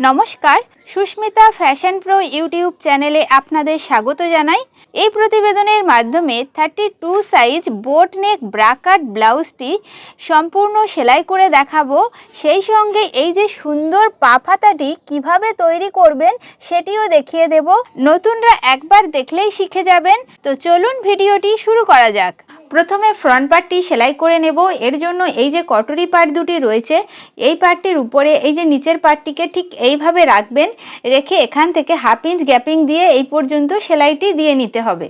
নমস্কার Susmita fashion pro YouTube চ্যানেলে আপনাদের স্বাগত জানাই। এই প্রতিবেদনের মাধ্যমে thirty two size boat neck bra cut ব্লাউজটি সম্পূর্ণ সেলাই করে দেখাবো। সেই সঙ্গে এই যে সুন্দর পাফাতাটি কীভাবে তৈরি করবেন সেটিও দেখিয়ে দেব। নতুনরা একবার দেখলেই শিখে যাবেন। তো চলুন ভিডিওটি শুরু করা যাক। প্রথমে ফ্রন্ট পার্টটি সেলাই করে নেব। এর জন্য এই যে কটরি পার্ট দুটি রয়েছে, এই পার্টটির উপরে এই যে নিচের পার্টটিকে ঠিক এইভাবে রাখবেন। রেখে এখান থেকে হাফ ইঞ্চ গ্যাপিং দিয়ে এই পর্যন্ত সেলাইটি দিয়ে নিতে হবে।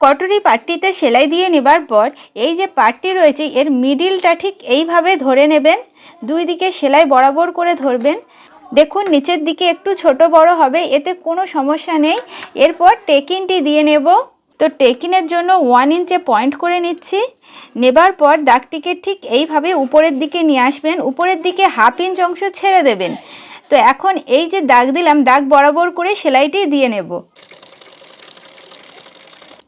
কটরি পাটটিতে সেলাই দিয়ে নেবার পর এই যে পাটটি রয়েছে, এর মিডিলটা ঠিক এইভাবে ধরে নেবেন। দুই দিকে সেলাই বরাবর করে ধরবেন। দেখুন, নিচের দিকে একটু ছোট বড় হবে, এতে কোনো সমস্যা নেই। এরপর টেকিনটি দিয়ে নেব। তো টেকিনের জন্য ওয়ান ইঞ্চে পয়েন্ট করে নিচ্ছি। নেবার পর দাগটিকে ঠিক এইভাবে উপরের দিকে নিয়ে আসবেন। উপরের দিকে হাফ ইঞ্চ অংশ ছেড়ে দেবেন। তো এখন এই যে দাগ দিলাম, দাগ বরাবর করে সেলাইটি দিয়ে নেব।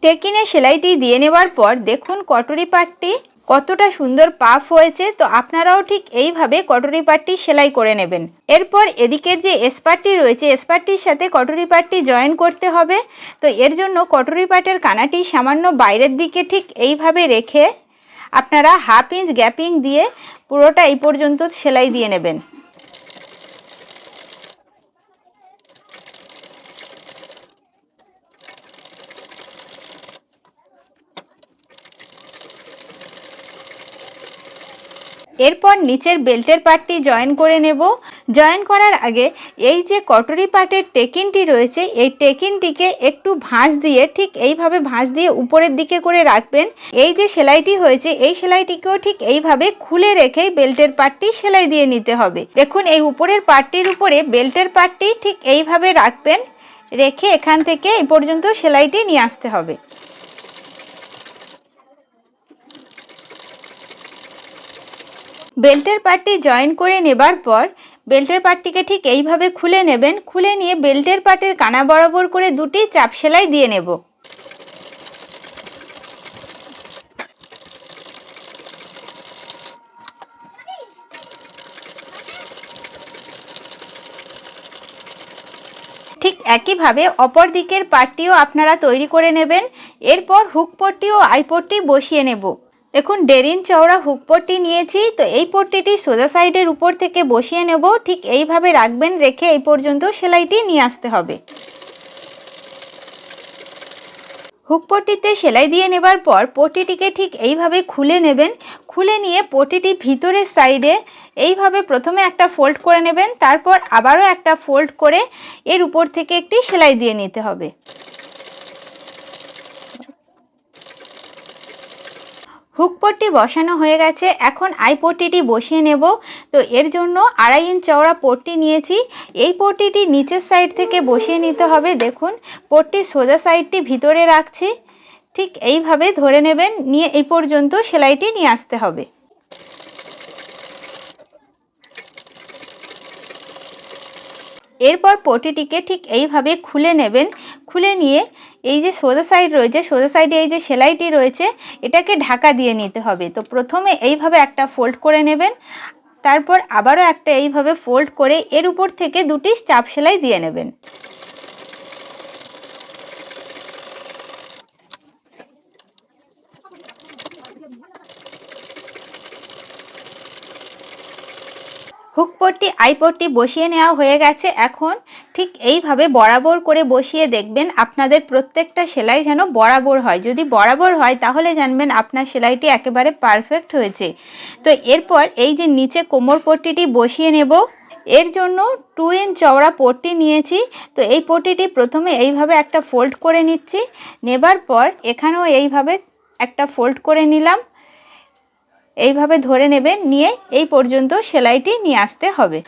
টেকিনে সেলাইটি দিয়ে নেবার পর দেখুন কটরি পাটটি কতটা সুন্দর পাফ হয়েছে, তো আপনারাও ঠিক এইভাবে কটরি পাটটি সেলাই করে নেবেন। এরপর এদিকের যে এসপাটটি রয়েছে, এসপাটটির সাথে কটরি পাটটি জয়েন করতে হবে। তো এর জন্য কটরি পাটের কানাটি সামান্য বাইরের দিকে ঠিক এইভাবে রেখে আপনারা হাফ ইঞ্চ গ্যাপিং দিয়ে পুরোটা এই পর্যন্ত সেলাই দিয়ে নেবেন। এরপর নিচের বেল্টের পার্টটি জয়েন করে নেব। জয়েন করার আগে এই যে কটরি পার্টের টেকিনটি রয়েছে, এই টেকিনটিকে একটু ভাঁজ দিয়ে, ঠিক এইভাবে ভাঁজ দিয়ে উপরের দিকে করে রাখবেন। এই যে সেলাইটি হয়েছে, এই সেলাইটিকেও ঠিক এইভাবে খুলে রেখেই বেল্টের পার্টটি সেলাই দিয়ে নিতে হবে। দেখুন, এই উপরের পার্টটির উপরে বেল্টের পার্টটি ঠিক এইভাবে রাখবেন, রেখে এখান থেকে এই পর্যন্ত সেলাইটি নিয়ে আসতে হবে। বেল্টের পার্টটি জয়েন করে নেবার পর, বেল্টের পার্টটিকে ঠিক এইভাবে খুলে নেবেন। খুলে নিয়ে বেল্টের পার্টের কানা বরাবর করে দুটি চাপ সেলাই দিয়ে নেব। ঠিক একইভাবে অপর দিকের পার্টটিও আপনারা তৈরি করে নেবেন। এরপর হুক পট্টি ও আই পট্টি বসিয়ে নেব। দেখুন, ডেরিন চওড়া হুক পট্টি নিয়েছি, তো এই পট্টিটি সোজা সাইডের উপর থেকে বসিয়ে নেব। ঠিক এইভাবে রাখবেন, রেখে এই পর্যন্ত সেলাইটি নিয়ে আসতে হবে। হুক পট্টিতে সেলাই দিয়ে নেবার পর পট্টিটিকে ঠিক এইভাবে খুলে নেবেন। খুলে নিয়ে পট্টিটি ভিতরের সাইডে এইভাবে প্রথমে একটা ফোল্ড করে নেবেন, তারপর আবারও একটা ফোল্ড করে এর উপর থেকে একটি সেলাই দিয়ে নিতে হবে। হুক পট্টি বসানো হয়ে গেছে। এখন আই পট্টিটি বসিয়ে নেব। তো এর জন্য আড়াই ইঞ্চ চওড়া পট্টি নিয়েছি। এই পট্টিটি নিচের সাইড থেকে বসিয়ে নিতে হবে। দেখুন পট্টির সোজা সাইডটি ভিতরে রাখছি। ঠিক এইভাবে ধরে নেবেন। নিয়ে এই পর্যন্ত সেলাইটি নিয়ে আসতে হবে। এরপর পটিটিকে ঠিক এইভাবে খুলে নেবেন। খুলে নিয়ে এই যে সোজা সাইড রয়েছে, সোজা সাইডে এই যে সেলাইটি রয়েছে, এটাকে ঢাকা দিয়ে নিতে হবে। তো প্রথমে এইভাবে একটা ফোল্ড করে নেবেন, তারপর আবারও একটা এইভাবে ফোল্ড করে এর উপর থেকে দুটি চাপ সেলাই দিয়ে নেবেন। হুক পট্টি আই বসিয়ে নেওয়া হয়ে গেছে। এখন ঠিক এইভাবে বরাবর করে বসিয়ে দেখবেন আপনাদের প্রত্যেকটা সেলাই যেন বরাবর হয়। যদি বরাবর হয়, তাহলে জানবেন আপনার সেলাইটি একেবারে পারফেক্ট হয়েছে। তো এরপর এই যে নিচে কোমর পট্টিটি বসিয়ে নেব। এর জন্য টু ইঞ্চ চওড়া পট্টি নিয়েছি। তো এই পট্টিটি প্রথমে এইভাবে একটা ফোল্ড করে নিচ্ছি। নেবার পর এখানেও এইভাবে একটা ফোল্ড করে নিলাম। এইভাবে ধরে নেবেন নিয়ে এই পর্যন্ত সেলাইটি নিয়ে আসতে হবে।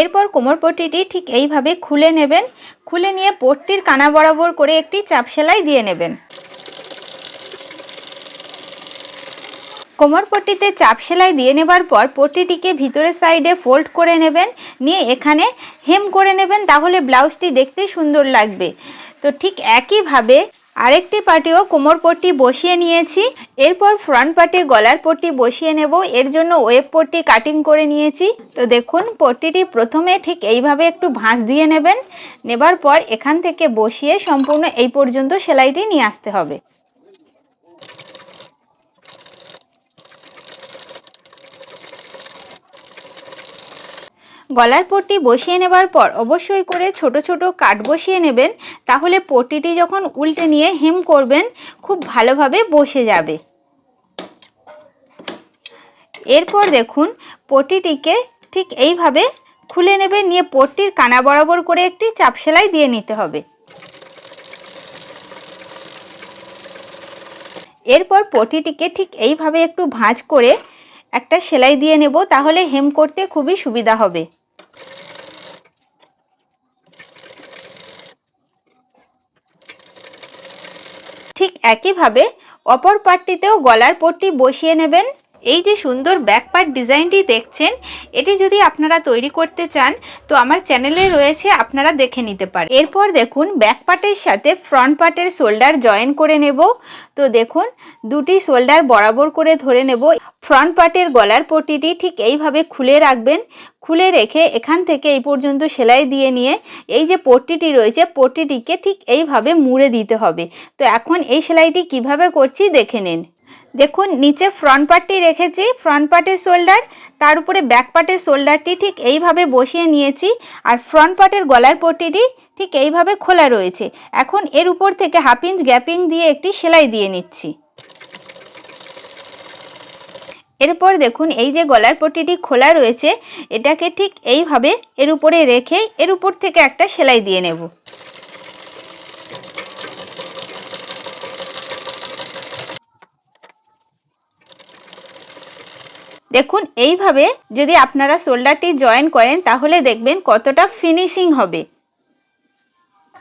এরপর কোমর পট্টিটি ঠিক এইভাবে খুলে নেবেন। খুলে নিয়ে পট্টির কানা বরাবর করে একটি চাপ সেলাই দিয়ে নেবেন। কোমর পট্টিতে চাপ সেলাই দিয়ে নেবার পর পট্টিটিকে ভিতরের সাইডে ফোল্ড করে নেবেন। নিয়ে এখানে হেম করে নেবেন, তাহলে ব্লাউজটি দেখতে সুন্দর লাগবে। তো ঠিক একইভাবে আরেকটি পাটিও কোমর পট্টি বসিয়ে নিয়েছি, এরপর ফ্রন্ট পাটি গলার পট্টি বসিয়ে নেব, এর জন্য ওয়েব পট্টি কাটিং করে নিয়েছি। তো দেখুন, পট্টিটি প্রথমে ঠিক এইভাবে একটু ভাঁজ দিয়ে নেবেন, নেবার পর এখান থেকে বসিয়ে সম্পূর্ণ এই পর্যন্ত সেলাইটি নিয়ে আসতে হবে। গলার পট্টি বসিয়ে নেবার পর অবশ্যই করে ছোট ছোট কাট বসিয়ে নেবেন। তাহলে পট্টিটি যখন উল্টে নিয়ে হেম করবেন, খুব ভালোভাবে বসে যাবে। এরপর দেখুন, পট্টিটিকে ঠিক এইভাবে খুলে নেবে নিয়ে পট্টির কানা বরাবর করে একটি চাপ সেলাই দিয়ে নিতে হবে। এরপর পটিটিকে ঠিক এইভাবে একটু ভাঁজ করে একটা সেলাই দিয়ে নেব, তাহলে হেম করতে খুবই সুবিধা হবে ঠিক একইভাবে অপর পাটটিতেও গলার পট্টি বসিয়ে নেবেন। এই যে সুন্দর ব্যাক পার্ট ডিজাইনটি দেখছেন, এটি যদি আপনারা তৈরি করতে চান, তো আমার চ্যানেলে রয়েছে, আপনারা দেখে নিতে পারেন। এরপর দেখুন ব্যাক পার্টের সাথে ফ্রন্ট পার্টের শোল্ডার জয়েন করে নেব। তো দেখুন, দুটি শোল্ডার বরাবর করে ধরে নেব। ফ্রন্ট পার্টের গলার পট্টিটি ঠিক এইভাবে খুলে রাখবেন। খুলে রেখে এখান থেকে এই পর্যন্ত সেলাই দিয়ে নিয়ে, এই যে পট্টিটি রয়েছে, পট্টিটিকে ঠিক এইভাবে মুড়ে দিতে হবে। তো এখন এই সেলাইটি কীভাবে করছি, দেখে নিন। দেখুন, নিচে ফ্রন্ট পার্টটি রেখেছি। ফ্রন্ট পার্টের শোল্ডার তার উপরে ব্যাক পার্টের শোল্ডারটি ঠিক এইভাবে বসিয়ে নিয়েছি আর ফ্রন্ট পার্টের গলার পট্টিটি ঠিক এইভাবে খোলা রয়েছে। এখন এর উপর থেকে হাফ ইঞ্চ গ্যাপিং দিয়ে একটি সেলাই দিয়ে নিচ্ছি। এরপর দেখুন, এই যে গলার পট্টিটি খোলা রয়েছে, এটাকে ঠিক এইভাবে এর উপরে রেখে এর উপর থেকে একটা সেলাই দিয়ে নেব। দেখুন, এইভাবে যদি আপনারা শোল্ডারটি জয়েন করেন, তাহলে দেখবেন কতটা ফিনিশিং হবে।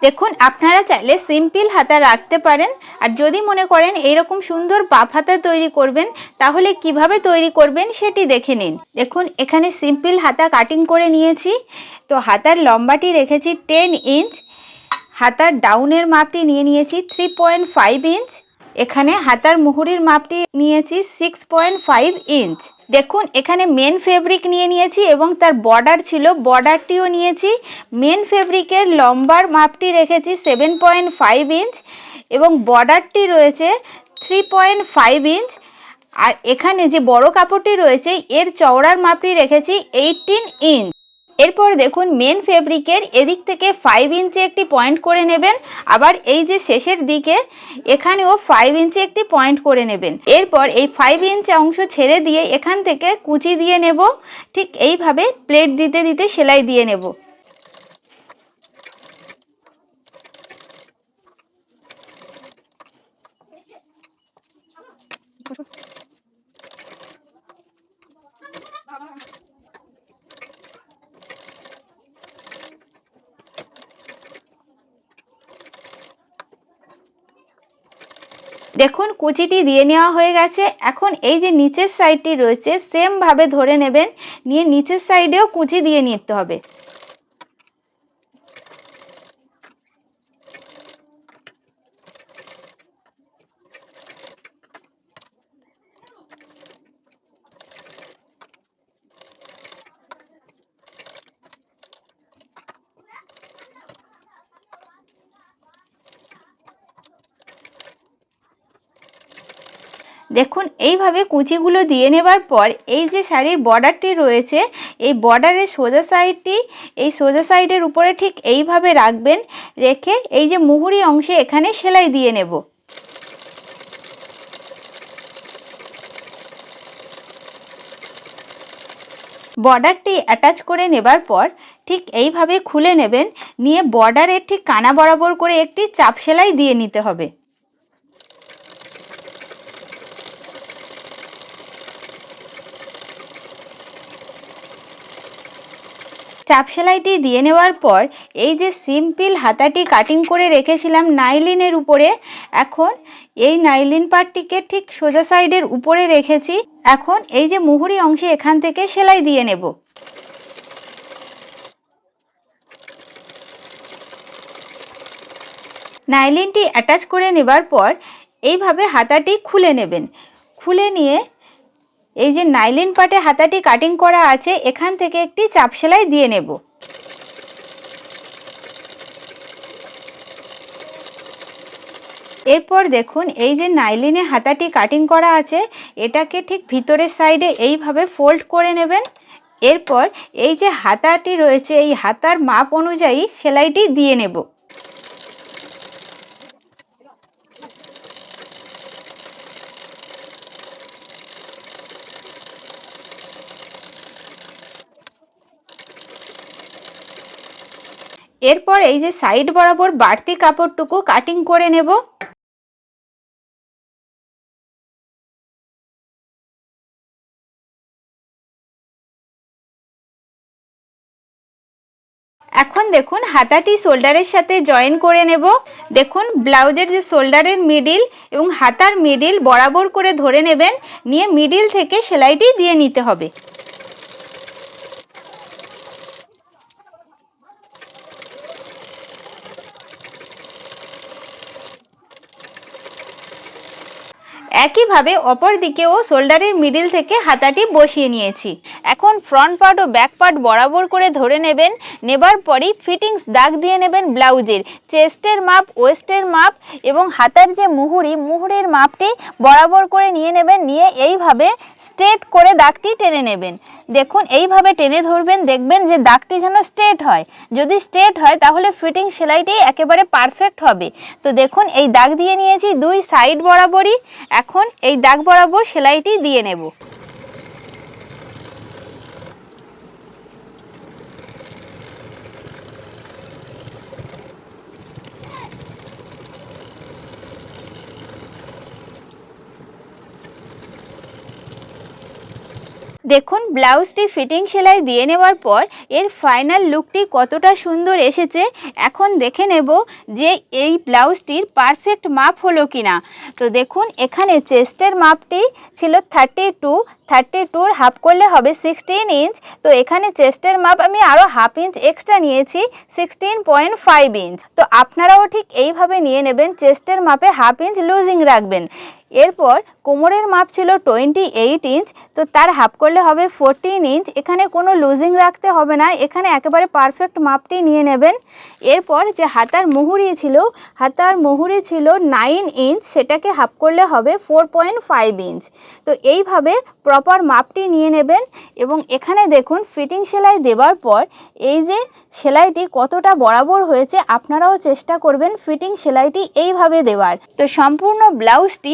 দেখুন, আপনারা চাইলে সিম্পল হাতা রাখতে পারেন। আর যদি মনে করেন এইরকম সুন্দর পাপ হাতা তৈরি করবেন, তাহলে কীভাবে তৈরি করবেন সেটি দেখে নিন। দেখুন, এখানে সিম্পল হাতা কাটিং করে নিয়েছি। তো হাতার লম্বাটি রেখেছি টেন ইঞ্চ হাতার ডাউনের মাপটি নিয়ে নিয়েছি থ্রি পয়েন্ট ফাইভ ইঞ্চ এখানে হাতার মুহুরির মাপটি নিয়েছি সিক্স পয়েন্ট ফাইভ ইঞ্চ দেখুন, এখানে মেন ফেব্রিক নিয়ে নিয়েছি এবং তার বর্ডার ছিল বর্ডারটিও নিয়েছি। মেন ফেব্রিকের লম্বার মাপটি রেখেছি সেভেন পয়েন্ট ফাইভ ইঞ্চ এবং বর্ডারটি রয়েছে থ্রি পয়েন্ট ফাইভ ইঞ্চ আর এখানে যে বড় কাপড়টি রয়েছে, এর চওড়ার মাপটি রেখেছি এইটিন ইঞ্চ এরপর দেখুন মেন ফেব্রিকের এদিক থেকে ফাইভ ইঞ্চি একটি পয়েন্ট করে নেবেন। আবার এই যে শেষের দিকে, এখানেও ফাইভ ইঞ্চি একটি পয়েন্ট করে নেবেন। এরপর এই ফাইভ ইঞ্চ অংশ ছেড়ে দিয়ে এখান থেকে কুচি দিয়ে নেব। ঠিক এইভাবে প্লেট দিতে দিতে সেলাই দিয়ে নেব। দেখুন, কুচিটি দিয়ে নেওয়া হয়ে গেছে। এখন এই যে নিচের সাইডটি রয়েছে সেমভাবে ধরে নেবেন। নিয়ে নিচের সাইডেও কুচি দিয়ে নিতে হবে। দেখুন, এইভাবে কুচিগুলো দিয়ে নেবার পর এই যে শাড়ির বর্ডারটি রয়েছে, এই বর্ডারের সোজা সাইডটি এই সোজা সাইডের উপরে ঠিক এইভাবে রাখবেন, রেখে এই যে মুহুরি অংশে এখানে সেলাই দিয়ে নেব। বর্ডারটি অ্যাটাচ করে নেবার পর ঠিক এইভাবে খুলে নেবেন, নিয়ে বর্ডারের ঠিক কানা বরাবর করে একটি চাপ সেলাই দিয়ে নিতে হবে। চাপ সেলাইটি দিয়ে নেওয়ার পর এই যে সিম্পল হাতাটি কাটিং করে রেখেছিলাম নাইলিনের উপরে, এখন এই নাইলিন পার্টটিকে ঠিক সোজা সাইডের উপরে রেখেছি। এখন এই যে মুহুরি অংশে এখান থেকে সেলাই দিয়ে নেব। নাইলিনটি অ্যাটাচ করে নেবার পর এইভাবে হাতাটি খুলে নেবেন। খুলে নিয়ে এই যে নাইলিন পাটে হাতাটি কাটিং করা আছে, এখান থেকে একটি চাপ সেলাই দিয়ে নেব। এরপর দেখুন, এই যে নাইলিনে হাতাটি কাটিং করা আছে, এটাকে ঠিক ভিতরের সাইডে এইভাবে ফোল্ড করে নেবেন। এরপর এই যে হাতাটি রয়েছে, এই হাতার মাপ অনুযায়ী সেলাইটি দিয়ে নেব। এরপর এই যে সাইড বরাবর বাড়তি কাপড়টুকু কাটিং করে নেব। এখন দেখুন হাতাটি শোল্ডারের সাথে জয়েন করে নেব। দেখুন ব্লাউজের যে শোল্ডারের মিডিল এবং হাতার মিডিল বরাবর করে ধরে নেবেন। নিয়ে মিডিল থেকে সেলাইটি দিয়ে নিতে হবে। একইভাবে অপর দিকেও শোল্ডারের মিডিল থেকে হাতাটি বসিয়ে নিয়েছি। এখন ফ্রন্ট পার্ট ও ব্যাক পার্ট বরাবর করে ধরে নেবেন, নেবার পরই ফিটিংস দাগ দিয়ে নেবেন ব্লাউজের। চেস্টের মাপ, ওয়েস্টের মাপ এবং হাতার যে মুহুরি, মুহুরির মাপটি বরাবর করে নিয়ে নেবেন, নিয়ে এইভাবে স্ট্রেট করে দাগটি টেনে নেবেন। দেখুন, এইভাবে টেনে ধরবেন, দেখবেন যে দাগটি যেন স্ট্রেট হয়। যদি স্ট্রেট হয়, তাহলে ফিটিং সেলাইটি একেবারে পারফেক্ট হবে। তো দেখুন, এই দাগ দিয়ে নিয়েছি দুই সাইড বরাবরই। এখন এই দাগ বরাবর সেলাইটি দিয়ে নেব। দেখুন, ব্লাউজটি ফিটিং সেলাই দিয়ে নেওয়ার পর এর ফাইনাল লুকটি কতটা সুন্দর এসেছে। এখন দেখে নেব যে এই ব্লাউজটির পারফেক্ট মাপ হলো কিনা। তো দেখুন, এখানে চেস্টের মাপটি ছিল থার্টি টু, থার্টি টুর হাফ করলে হবে সিক্সটিন ইঞ্চ। তো এখানে চেস্টের মাপ আমি আরও হাফ ইঞ্চ এক্সট্রা নিয়েছি, সিক্সটিন পয়েন্ট ফাইভ ইঞ্চ। তো আপনারাও ঠিক এইভাবে নিয়ে নেবেন, চেস্টের মাপে হাফ ইঞ্চ লুজিং রাখবেন। এরপর কোমরের মাপ ছিল টোয়েন্টি এইট ইঞ্চ, তো তার হাফ করলে হবে ফোরটিন ইঞ্চ। এখানে কোনো লুজিং রাখতে হবে না, এখানে একেবারে পারফেক্ট মাপটি নিয়ে নেবেন। এরপর যে হাতার মুহুরি ছিল, হাতার মুহুরি ছিল নাইন ইঞ্চ, সেটাকে হাফ করলে হবে ফোর পয়েন্ট ফাইভ ইঞ্চ। তো এইভাবে প্রপার মাপটি নিয়ে নেবেন এবং এখানে দেখুন ফিটিং সেলাই দেওয়ার পর এই যে সেলাইটি কতটা বরাবর হয়েছে, আপনারাও চেষ্টা করবেন ফিটিং সেলাইটি এইভাবে দেওয়ার। তো সম্পূর্ণ ব্লাউজটি